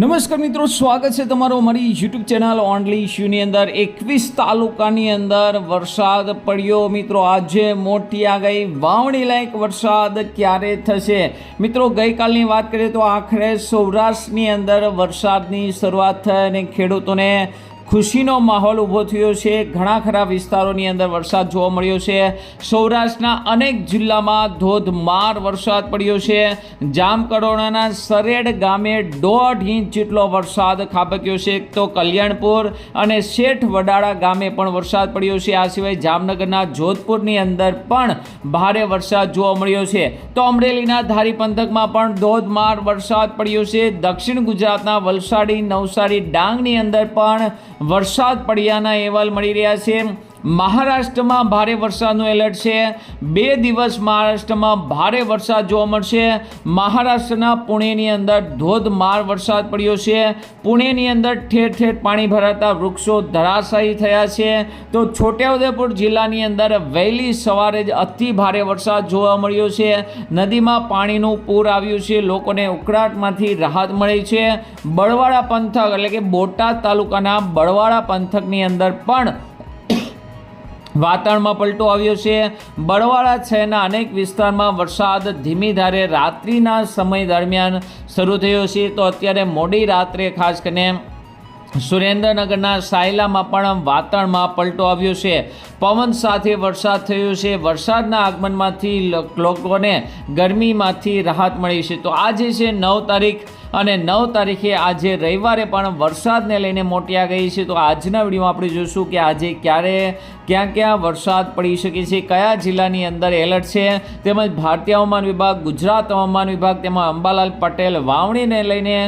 નમસ્કાર મિત્રો, સ્વાગત છે તમારો અમારી યુટ્યુબ ચેનલ ઓનલી ઇશ્યુની અંદર. એકવીસ તાલુકાની અંદર વરસાદ પડ્યો મિત્રો. આજે મોટી આગાહી, વાવણી લાયક વરસાદ ક્યારે થશે? મિત્રો, ગઈકાલની વાત કરીએ તો આખરે સૌરાષ્ટ્રની અંદર વરસાદની શરૂઆત થઈ અને ખેડૂતોને ખુશીનો માહોલ ઊભો થયો છે. ઘણા ખરા વિસ્તારોની અંદર વરસાદ જોવા મળ્યો છે. સૌરાષ્ટ્રના અનેક જિલ્લામાં ધોધમાર વરસાદ પડ્યો છે. જામકડોળાના સરેડ ગામે દોઢ ઇંચ જેટલો વરસાદ ખાબક્યો છે. તો કલ્યાણપુર અને શેઠ વડાળા ગામે પણ વરસાદ પડ્યો છે. આ સિવાય જામનગરના જોધપુરની અંદર પણ ભારે વરસાદ જોવા મળ્યો છે. તો અમરેલીના ધારી પંથકમાં પણ ધોધમાર વરસાદ પડ્યો છે. દક્ષિણ ગુજરાતના વલસાડી નવસારી ડાંગની અંદર પણ વરસાદ પડ્યાના અહેવાલ મળી રહ્યા છે. મહારાષ્ટ્રમાં ભારે વરસાદનું એલર્ટ છે. બે દિવસ મહારાષ્ટ્રમાં ભારે વરસાદ જોવા મળશે. મહારાષ્ટ્રના પુણેની અંદર ધોધમાર વરસાદ પડ્યો છે. પુણેની અંદર ઠેર ઠેર પાણી ભરાતા વૃક્ષો ધરાશાયી થયા છે. તો છોટાઉદેપુર જિલ્લાની અંદર વહેલી સવારે જ અતિ ભારે વરસાદ જોવા મળ્યો છે. નદીમાં પાણીનું પૂર આવ્યું છે. લોકોને ઉકળાટમાંથી રાહત મળી છે. બળવાડા પંથક એટલે કે બોટાદ તાલુકાના બળવાડા પંથકની અંદર પણ વાતાવરણમાં પલટો આવ્યો છે. બરવાળા શહેરના અનેક વિસ્તારમાં વરસાદ ધીમી ધારે રાત્રિના સમય દરમિયાન શરૂ થયો છે. તો અત્યારે મોડી રાત્રે ખાસ કરીને સુરેન્દ્રનગરના સાયલામાં પણ વાતાવરણમાં પલટો આવ્યો છે. પવન સાથે વરસાદ થયો છે. વરસાદના આગમનમાંથી લોકોને ગરમીમાંથી રાહત મળી છે. તો આજે છે નવ તારીખ અને નવ તારીખે આજે રવિવારે પણ વરસાદને લઈને મોટી આ ગઈ છે. તો આજના વિડીયોમાં આપણે જોઈશું કે આજે ક્યારે, ક્યાં ક્યાં વરસાદ પડી શકે છે, કયા જિલ્લાની અંદર એલર્ટ છે. તેમજ ભારતીય હવામાન વિભાગ, ગુજરાત હવામાન વિભાગ, તેમાં અંબાલાલ પટેલ વાવણીને લઈને,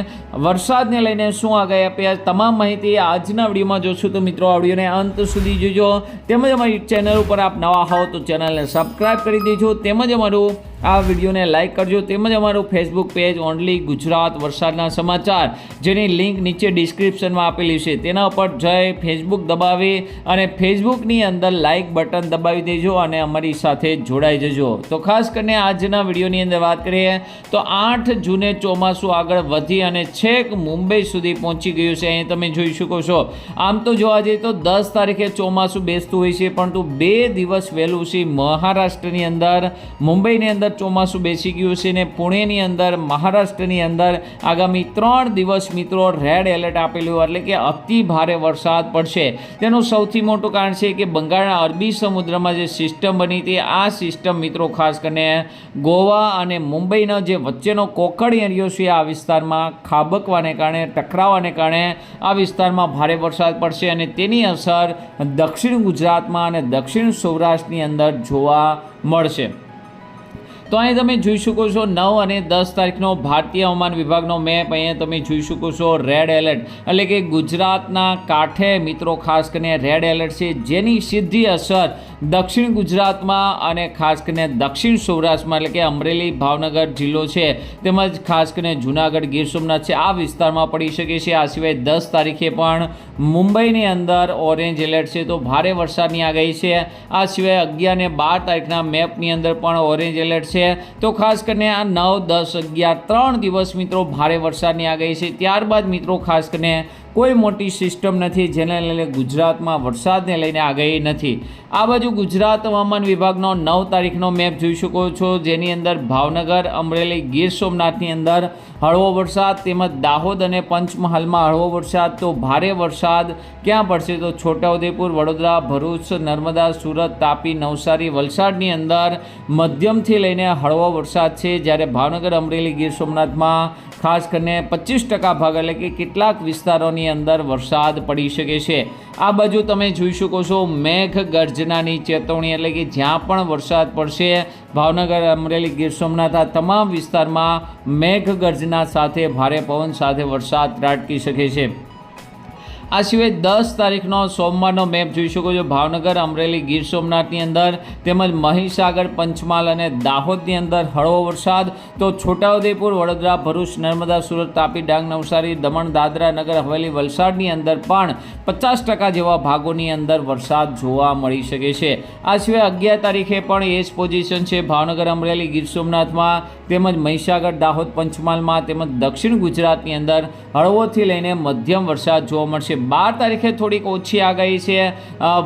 વરસાદને લઈને શું આગાહી આપી તમામ માહિતી આજના વિડીયોમાં જોશું તો મિત્રો, આ વિડીયોને અંત સુધી જોજો. તેમજ અમારી ચેનલ ઉપર આપ નવા હો તો ચેનલને સબસ્ક્રાઈબ કરી દેજો. તેમજ અમારું આ વિડીયોને લાઇક કરજો તેમજ અમારું ફેસબુક પેજ ઓનલી ગુજરાત વરસાદના સમાચાર, જેની લિંક નીચે ડિસ્ક્રિપ્શનમાં આપેલી છે. તેના ઉપર જઈ ફેસબુક દબાવી અને ફેસબુકની અંદર લાઇક બટન દબાવી દેજો અને અમારી સાથે જોડાઈ જજો. તો ખાસ કરીને આજના વિડીયોની અંદર વાત કરીએ, તો આઠ જૂને ચોમાસું આગળ વધી અને છેક મુંબઈ સુધી પહોંચી ગયું છે. અહીં તમે જોઈ શકો છો. આમ તો જોવા જઈએ તો દસ તારીખે ચોમાસું બેસતું હોય છે, પરંતુ બે દિવસ વહેલું છે મહારાષ્ટ્રની અંદર. મુંબઈની અંદર ચોમાસું બેસી ગયું છે ને પુણેની અંદર, મહારાષ્ટ્રની અંદર આગામી ત્રણ દિવસ મિત્રો રેડ એલર્ટ આપેલું એટલે કે અતિ ભારે વરસાદ પડશે. તેનું સૌથી મોટું કારણ છે કે બંગાળના અરબી સમુદ્રમાં જે સિસ્ટમ બની હતી, આ સિસ્ટમ મિત્રો ખાસ કરીને ગોવા અને મુંબઈનો જે વચ્ચેનો કોકડ એરિયો છે, આ વિસ્તારમાં ખાબકવાને કારણે, ટકરાવાને કારણે આ વિસ્તારમાં ભારે વરસાદ પડશે અને તેની અસર દક્ષિણ ગુજરાતમાં અને દક્ષિણ સૌરાષ્ટ્રની અંદર જોવા મળશે. તો અહીં તમે જોઈ શકો છો નવ અને દસ તારીખનો ભારતીય હવામાન વિભાગનો મેપ. અહીંયા તમે જોઈ શકો છો રેડ એલર્ટ એટલે કે ગુજરાતના કાંઠે મિત્રો ખાસ કરીને રેડ એલર્ટ છે જેની સીધી અસર દક્ષિણ ગુજરાતમાં અને ખાસ કરીને દક્ષિણ સૌરાષ્ટ્રમાં એટલે કે અમરેલી, ભાવનગર જિલ્લો છે, તેમજ ખાસ કરીને જુનાગઢ, ગીર સોમનાથ છે, આ વિસ્તારમાં પડી શકે છે. આ સિવાય દસ તારીખે પણ મુંબઈની અંદર ઓરેન્જ એલર્ટ છે, તો ભારે વરસાદની આગાહી છે. આ સિવાય અગિયાર ને બાર તારીખના મેપની અંદર પણ ઓરેન્જ એલર્ટ છે. તો ખાસ કરીને આ નવ, દસ, અગિયાર, ત્રણ દિવસ મિત્રો ભારે વરસાદની આગાહી છે. ત્યારબાદ મિત્રો ખાસ કરીને કોઈ મોટી સિસ્ટમ નથી જેને લઈને ગુજરાતમાં વરસાદને લઈને આગાહી નથી. આ બાજુ ગુજરાત હવામાન વિભાગનો નવ તારીખનો મેપ જોઈ શકો છો. જેની અંદર ભાવનગર, અમરેલી, ગીર સોમનાથની અંદર હળવો વરસાદ તેમજ દાહોદ અને પંચમહાલમાં હળવો વરસાદ તો ભારે વરસાદ. ક્યાં પડશે તો છોટાઉદેપુર, વડોદરા, ભરૂચ, નર્મદા, સુરત, તાપી, નવસારી, વલસાડની અંદર મધ્યમથી લઈને હળવો વરસાદ છે. જ્યારે ભાવનગર, અમરેલી, ગીર સોમનાથમાં ખાસ કરીને પચીસ ટકા ભાગ એટલે કે કેટલાક વિસ્તારોની અંદર વરસાદ પડી શકે છે. આ બાજુ તમે જોઈ શકો છો મેઘ ગર્જનાની ચેતવણી એટલે કે જ્યાં પણ વરસાદ પડશે, ભાવનગર, અમરેલી, ગીર સોમનાથ, આ તમામ વિસ્તારમાં મેઘ ગર્જના સાથે, ભારે પવન સાથે વરસાદ ત્રાટકી શકે છે. આ સિવાય દસ તારીખનો સોમવારનો મેપ જોઈ શકો છો. ભાવનગર, અમરેલી, ગીર સોમનાથની અંદર તેમજ મહીસાગર, પંચમહાલ અને દાહોદની અંદર હળવો વરસાદ. તો છોટાઉદેપુર, વડોદરા, ભરૂચ, નર્મદા, સુરત, તાપી, ડાંગ, નવસારી, દમણ, દાદરા નગર, હવેલી, વલસાડની અંદર પણ પચાસ ટકા જેવા ભાગોની અંદર વરસાદ જોવા મળી શકે છે. આ સિવાય અગિયાર તારીખે પણ એ જ પોઝિશન છે. ભાવનગર, અમરેલી, ગીર સોમનાથમાં તેમજ મહીસાગર, દાહોદ, પંચમહાલમાં તેમજ દક્ષિણ ગુજરાતની અંદર હળવોથી લઈને મધ્યમ વરસાદ જોવા મળશે. બાર તારીખે થોડીક ઓછી આગાહી છે.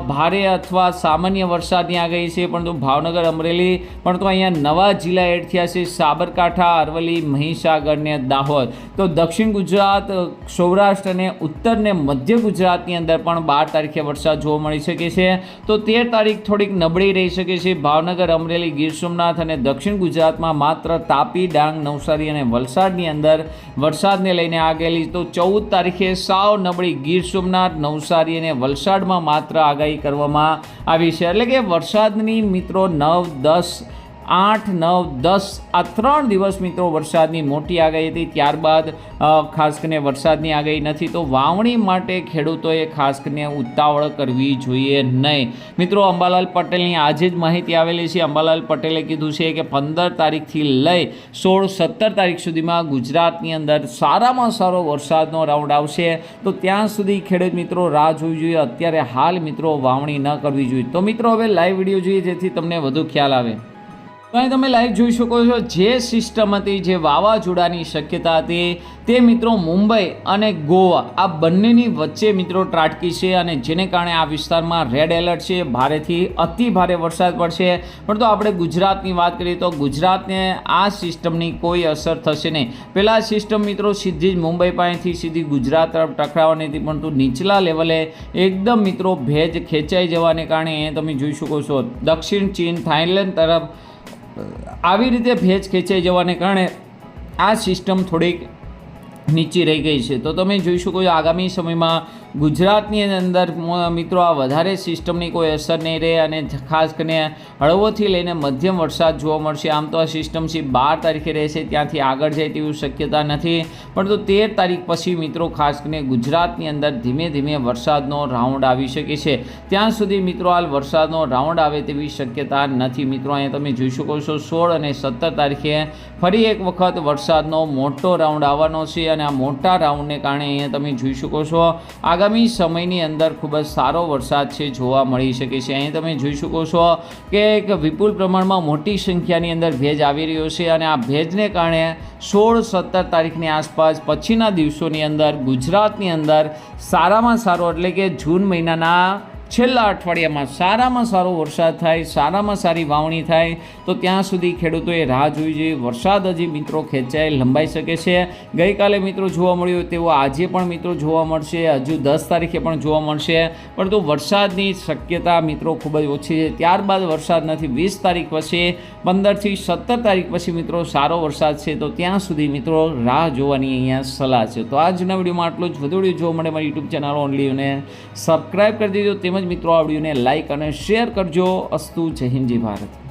ભારે અથવા સામાન્ય વરસાદની આગાહી છે, પરંતુ ભાવનગર, અમરેલી, પણ તો અહીંયા નવા જિલ્લા એડ થયા છે, સાબરકાંઠા, અરવલ્લી, મહીસાગર ને દાહોદ. તો દક્ષિણ ગુજરાત, સૌરાષ્ટ્ર અને ઉત્તર ને મધ્ય ગુજરાતની અંદર પણ બાર તારીખે વરસાદ જોવા મળી શકે છે. તો તેર તારીખ થોડીક નબળી રહી શકે છે. ભાવનગર, અમરેલી, ગીર સોમનાથ અને દક્ષિણ ગુજરાતમાં માત્ર તાપી, ડાંગ, નવસારી અને વલસાડની અંદર વરસાદને લઈને આગેલી. તો ચૌદ તારીખે સાવ નબળી ગીર સોમનાથ, નવસારી અને વલસાડમાં માત્ર આગાહી કરવામાં આવી છે. એટલે કે વરસાદની મિત્રો નવ, દસ આઠ, નવ, દસ આ ત્રણ દિવસ મિત્રો વરસાદની મોટી આગાહી હતી. ત્યારબાદ ખાસ કરીને વરસાદની આગાહી નથી તો વાવણી માટે ખેડૂતોએ ખાસ કરીને ઉતાવળ કરવી જોઈએ નહીં. મિત્રો, અંબાલાલ પટેલની આજે જ માહિતી આવેલી છે. અંબાલાલ પટેલે કીધું છે કે પંદર તારીખથી લઈ સોળ, સત્તર તારીખ સુધીમાં ગુજરાતની અંદર સારામાં સારો વરસાદનો રાઉન્ડ આવશે. તો ત્યાં સુધી ખેડૂત મિત્રો રાહ જોવી જોઈએ. અત્યારે હાલ મિત્રો વાવણી ન કરવી જોઈએ. તો મિત્રો, હવે લાઈવ વીડિયો જોઈએ જેથી તમને વધુ ખ્યાલ આવે. તો અહીં તમે લાઈવ જોઈ શકો છો જે સિસ્ટમ હતી, જે વાવાઝોડાની શક્યતા હતી, તે મિત્રો મુંબઈ અને ગોવા, આ બંનેની વચ્ચે મિત્રો ત્રાટકી છે અને જેને કારણે આ વિસ્તારમાં રેડ એલર્ટ છે, ભારેથી અતિ ભારે વરસાદ પડશે. પણ તો આપણે ગુજરાતની વાત કરીએ તો ગુજરાતને આ સિસ્ટમની કોઈ અસર થશે નહીં. પહેલાં સિસ્ટમ મિત્રો સીધી જ મુંબઈ પાસેથી સીધી ગુજરાત તરફ ટકરાવવાની હતી, પરંતુ નીચલા લેવલે એકદમ મિત્રો ભેજ ખેંચાઈ જવાને કારણે તમે જોઈ શકો છો દક્ષિણ ચીન, થાઇલેન્ડ તરફ આવી રીતે ભેજ ખેંચાઈ જવાને કારણે આ સિસ્ટમ થોડીક નીચી રહી ગઈ છે. તો તમે જોઈ શકો છો આગામી સમયમાં ગુજરાતની અંદર મિત્રો, આ વધારે સિસ્ટમની કોઈ અસર નહીં રહે અને ખાસ કરીને હળવોથી લઈને મધ્યમ વરસાદ જોવા મળશે. આમ તો આ સિસ્ટમ છે બાર તારીખે રહેશે, ત્યાંથી આગળ જાય તેવી શક્યતા નથી. પરંતુ તેર તારીખ પછી, મિત્રો, ખાસ કરીને ગુજરાતની અંદર ધીમે ધીમે વરસાદનો રાઉન્ડ આવી શકે છે. ત્યાં સુધી, મિત્રો, હાલ વરસાદનો રાઉન્ડ આવે તેવી શક્યતા નથી. મિત્રો, અહીંયા તમે જોઈ શકો છો, સોળ અને સત્તર તારીખે ફરી એક વખત વરસાદનો મોટો રાઉન્ડ આવવાનો છે અને આ મોટા રાઉન્ડને કારણે અહીંયા તમે જોઈ શકો છો. આગામી સમયની અંદર ખૂબ જ સારો વરસાદ છે, જોવા મળી શકે છે. અહીં તમે જોઈ શકો છો કે એક વિપુલ પ્રમાણમાં મોટી સંખ્યાની અંદર ભેજ આવી રહ્યો છે અને આ ભેજને કારણે સોળ સત્તર તારીખની આસપાસ પછીના દિવસોની અંદર ગુજરાતની અંદર સારામાં સારો એટલે કે જૂન મહિનાના છેલ્લા અઠવાડિયામાં સારામાં સારો વરસાદ થાય, સારામાં સારી વાવણી થાય, તો ત્યાં સુધી ખેડૂતોએ રાહ જોવી જોઈએ વરસાદ હજી મિત્રો ખેંચાય લંબાઈ શકે છે. ગઈકાલે મિત્રો જોવા મળ્યો તેવો આજે પણ મિત્રો જોવા મળશે. હજુ દસ તારીખે પણ જોવા મળશે. પરંતુ વરસાદની શક્યતા મિત્રો ખૂબ જ ઓછી છે. ત્યારબાદ વરસાદ નથી. વીસ તારીખ પછી, પંદરથી સત્તર તારીખ પછી મિત્રો સારો વરસાદ છે. તો ત્યાં સુધી મિત્રો રાહ જોવાની અહીંયા સલાહ છે. તો આજના વિડીયોમાં આટલું જ. વધુ વીડિયો જોવા મળે મારી યુટ્યુબ ચેનલ ઓનલી અને સબસ્ક્રાઈબ કરી દીધો તેમજ મિત્રો આ વિડીયોને લાઇક અને શેર કરજો. અસ્તુ જય હિન્દ ભારત.